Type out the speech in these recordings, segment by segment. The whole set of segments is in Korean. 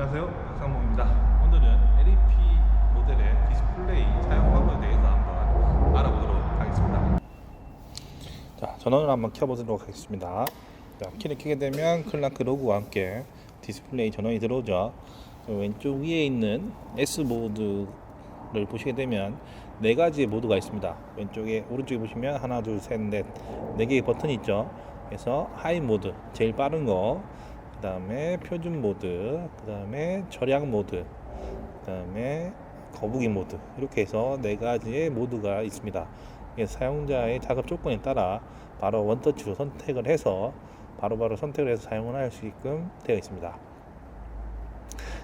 안녕하세요. 박상봉입니다. 오늘은 LEP 모델의 디스플레이 사용 방법에 대해서 한번 알아보도록 하겠습니다. 자 전원을 한번 켜보도록 하겠습니다. 자, 키를 켜게 되면 클라크 로고와 함께 디스플레이 전원이 들어오죠. 그 왼쪽 위에 있는 S 모드를 보시게 되면 네 가지의 모드가 있습니다. 왼쪽에 오른쪽에 보시면 하나 둘 셋 넷 네 개의 버튼이 있죠. 그래서 하이 모드 제일 빠른 거 그 다음에 표준 모드, 그 다음에 절약 모드, 그 다음에 거북이 모드 이렇게 해서 네 가지의 모드가 있습니다. 사용자의 작업 조건에 따라 바로 원터치로 선택을 해서 바로 바로 선택을 해서 사용을 할 수 있게끔 되어 있습니다.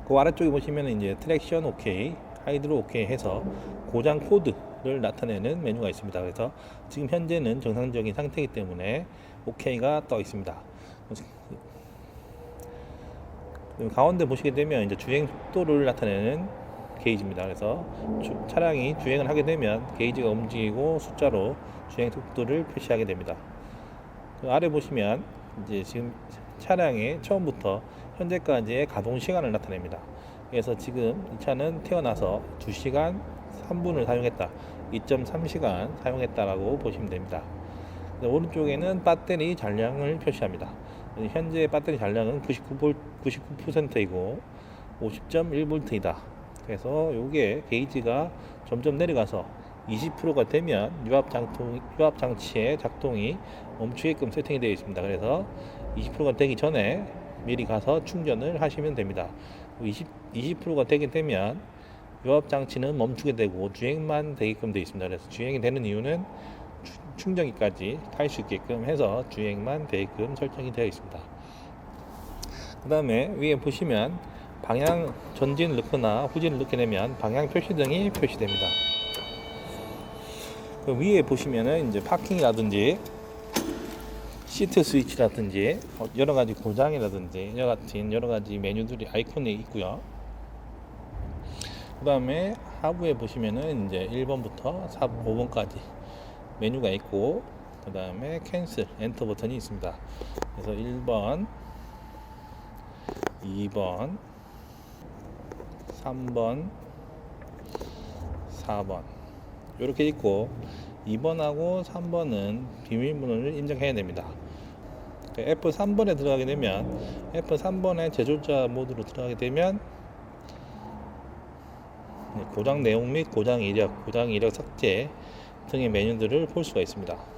그 아래쪽에 보시면 이제 트랙션 OK, 하이드로 OK 해서 고장 코드를 나타내는 메뉴가 있습니다. 그래서 지금 현재는 정상적인 상태이기 때문에 OK가 떠 있습니다. 가운데 보시게 되면 이제 주행 속도를 나타내는 게이지입니다. 그래서 주- 차량이 주행을 하게 되면 게이지가 움직이고 숫자로 주행 속도를 표시하게 됩니다. 그 아래 보시면 이제 지금 차량의 처음부터 현재까지의 가동 시간을 나타냅니다. 그래서 지금 이 차는 태어나서 2시간 3분을 사용했다. 2.3시간 사용했다라고 보시면 됩니다. 네, 오른쪽에는 배터리 잔량을 표시합니다. 현재 배터리 잔량은 99V, 99%이고 50.1V이다. 그래서 이게 게이지가 점점 내려가서 20%가 되면 유압 장통, 유압 장치의 작동이 멈추게끔 세팅이 되어 있습니다. 그래서 20%가 되기 전에 미리 가서 충전을 하시면 됩니다. 20, 20%가 되게 되면 유압 장치는 멈추게 되고 주행만 되게끔 되어 있습니다. 그래서 주행이 되는 이유는 추- 충전기까지 탈 수 있게끔 해서 주행만 되게끔 설정이 되어 있습니다. 그 다음에 위에 보시면 방향 전진을 넣거나 후진을 넣게 되면 방향 표시등이 표시됩니다. 그 위에 보시면은 이제 파킹이라든지 시트 스위치라든지 어, 여러 가지 고장이라든지 여러 같은 여러 가지 메뉴들이 아이콘이 있고요. 그 다음에 하부에 보시면은 이제 1번부터 4, 5번까지 메뉴가 있고 그 다음에 캔슬 엔터 버튼이 있습니다. 그래서 1번, 2번, 3번, 4번 이렇게 있고 2번하고 3번은 비밀번호를 입력해야 됩니다. F3번에 들어가게 되면 F3번의 제조자 모드로 들어가게 되면 네, 고장 내용 및 고장 이력, 고장 이력 삭제 등의 메뉴들을 볼 수가 있습니다.